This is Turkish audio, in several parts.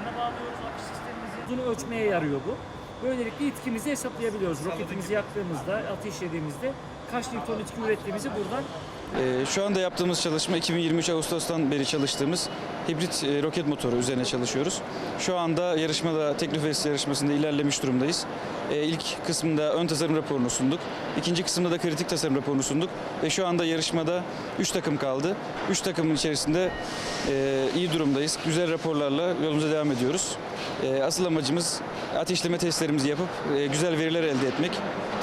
üzerine bağlıyoruz akış sistemimizi. Bunu ölçmeye yarıyor bu. Böylelikle itkimizi hesaplayabiliyoruz. Roketimizi yaktığımızda, ateşlediğimizde kaç Newton itki ürettiğimizi buradan Ee, Şu anda yaptığımız çalışma 2023 Ağustos'tan beri çalıştığımız hibrit e, roket motoru üzerine çalışıyoruz. Şu anda yarışmada Teknofest yarışmasında ilerlemiş durumdayız. Ee, İlk kısmında ön tasarım raporunu sunduk. İkinci kısımda da kritik tasarım raporunu sunduk. Ve şu anda yarışmada 3 takım kaldı. 3 takımın içerisinde e, iyi durumdayız. Güzel raporlarla yolumuza devam ediyoruz. E, Asıl amacımız ateşleme testlerimizi yapıp e, güzel veriler elde etmek,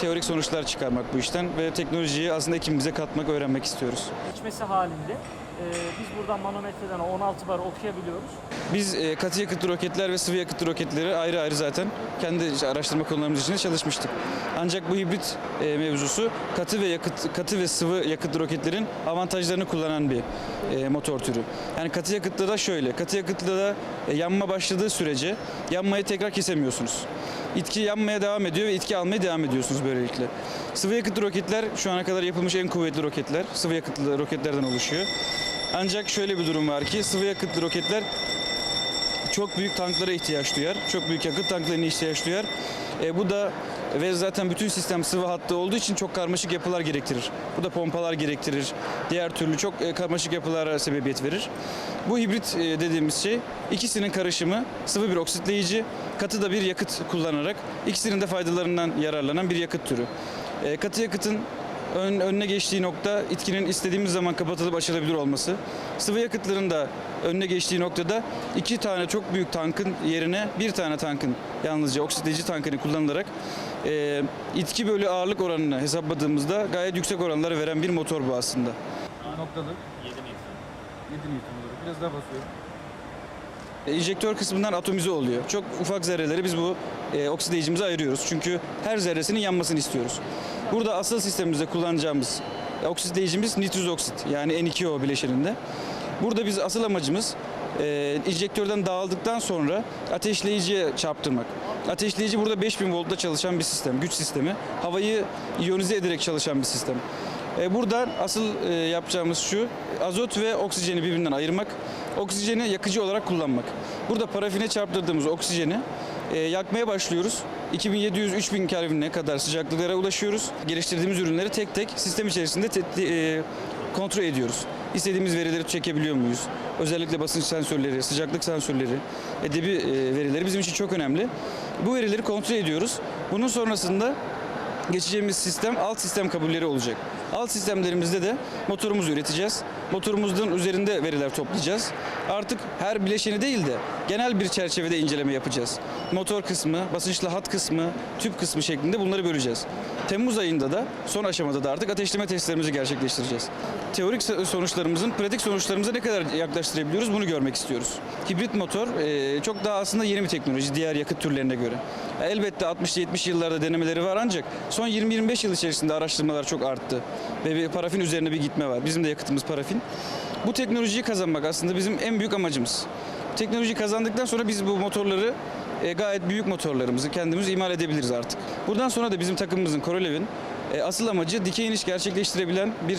teorik sonuçlar çıkarmak bu işten ve teknolojiyi aslında ekibimize katmak, öğrenmek istiyoruz. geçmesi halinde e, biz buradan manometreden 16 bar okuyabiliyoruz. Biz e, katı yakıtlı roketler ve sıvı yakıtlı roketleri ayrı ayrı zaten kendi araştırma konularımız içinde çalışmıştık. Ancak bu hibrit e, mevzusu katı ve yakıt katı ve sıvı yakıtlı roketlerin avantajlarını kullanan bir e, motor türü. Yani katı yakıtlı da şöyle. Katı yakıtlı da e, yanma başladığı sürece yanmayı tekrar kesemiyorsunuz. İtki yanmaya devam ediyor ve itki almaya devam ediyorsunuz böylelikle. Sıvı yakıtlı roketler şu ana kadar yapılmış en kuvvetli roketler. Sıvı yakıtlı roketlerden oluşuyor. Ancak şöyle bir durum var ki sıvı yakıtlı roketler çok büyük tanklara ihtiyaç duyar. Çok büyük yakıt tanklarına ihtiyaç duyar. E, bu da ve zaten bütün sistem sıvı hattı olduğu için çok karmaşık yapılar gerektirir. Bu da pompalar gerektirir. Diğer türlü çok e, karmaşık yapılara sebebiyet verir. Bu hibrit e, dediğimiz şey ikisinin karışımı sıvı bir oksitleyici, katı da bir yakıt kullanarak ikisinin de faydalarından yararlanan bir yakıt türü. E, katı yakıtın ön, önüne geçtiği nokta itkinin istediğimiz zaman kapatılıp açılabilir olması. Sıvı yakıtların da önüne geçtiği noktada iki tane çok büyük tankın yerine bir tane tankın yalnızca oksitleyici tankını kullanılarak e, itki bölü ağırlık oranını hesapladığımızda gayet yüksek oranları veren bir motor bu aslında. Noktalı. 7 Newton. 7 Newton. Biraz daha basıyorum. Enjektör kısmından atomize oluyor. Çok ufak zerreleri biz bu e, oksidleyicimize ayırıyoruz. Çünkü her zerresinin yanmasını istiyoruz. Burada asıl sistemimizde kullanacağımız e, oksitleyicimiz nitrüz oksit yani N2O bileşeninde. Burada biz asıl amacımız e, enjektörden dağıldıktan sonra ateşleyiciye çarptırmak. Ateşleyici burada 5000 voltta çalışan bir sistem, güç sistemi. Havayı iyonize ederek çalışan bir sistem. E, Burada asıl e, yapacağımız şu, azot ve oksijeni birbirinden ayırmak, oksijeni yakıcı olarak kullanmak. Burada parafine çarptırdığımız oksijeni e, yakmaya başlıyoruz. 2700-3000 Kelvin'e kadar sıcaklıklara ulaşıyoruz. Geliştirdiğimiz ürünleri tek tek sistem içerisinde e, kontrol ediyoruz. İstediğimiz verileri çekebiliyor muyuz? Özellikle basınç sensörleri, sıcaklık sensörleri, edebi verileri bizim için çok önemli. Bu verileri kontrol ediyoruz. Bunun sonrasında geçeceğimiz sistem alt sistem kabulleri olacak. Alt sistemlerimizde de motorumuzu üreteceğiz. Motorumuzun üzerinde veriler toplayacağız. Artık her bileşeni değil de genel bir çerçevede inceleme yapacağız. Motor kısmı, basınçlı hat kısmı, tüp kısmı şeklinde bunları böleceğiz. Temmuz ayında da son aşamada da artık ateşleme testlerimizi gerçekleştireceğiz. Teorik so- sonuçlarımızın pratik sonuçlarımıza ne kadar yaklaştırabiliyoruz bunu görmek istiyoruz. Hibrit motor e, çok daha aslında yeni bir teknoloji diğer yakıt türlerine göre. Elbette 60-70 yıllarda denemeleri var ancak son 20-25 yıl içerisinde araştırmalar çok arttı. Ve parafin üzerine bir gitme var. Bizim de yakıtımız parafin. Bu teknolojiyi kazanmak aslında bizim en büyük amacımız. Teknolojiyi kazandıktan sonra biz bu motorları e, gayet büyük motorlarımızı kendimiz imal edebiliriz artık. Buradan sonra da bizim takımımızın Korolev'in e, asıl amacı dikey iniş gerçekleştirebilen bir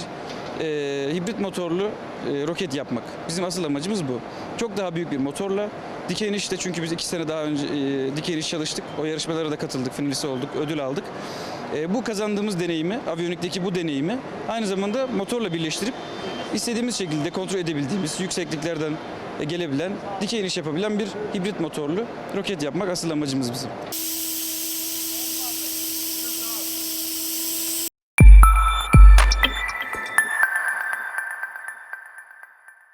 e, hibrit motorlu e, roket yapmak. Bizim asıl amacımız bu. Çok daha büyük bir motorla dikey inişte çünkü biz iki sene daha önce e, dikey iniş çalıştık. O yarışmalara da katıldık, finalist olduk, ödül aldık. E, bu kazandığımız deneyimi, aviyonikteki bu deneyimi aynı zamanda motorla birleştirip istediğimiz şekilde kontrol edebildiğimiz yüksekliklerden gelebilen, dikey iniş yapabilen bir hibrit motorlu roket yapmak asıl amacımız bizim.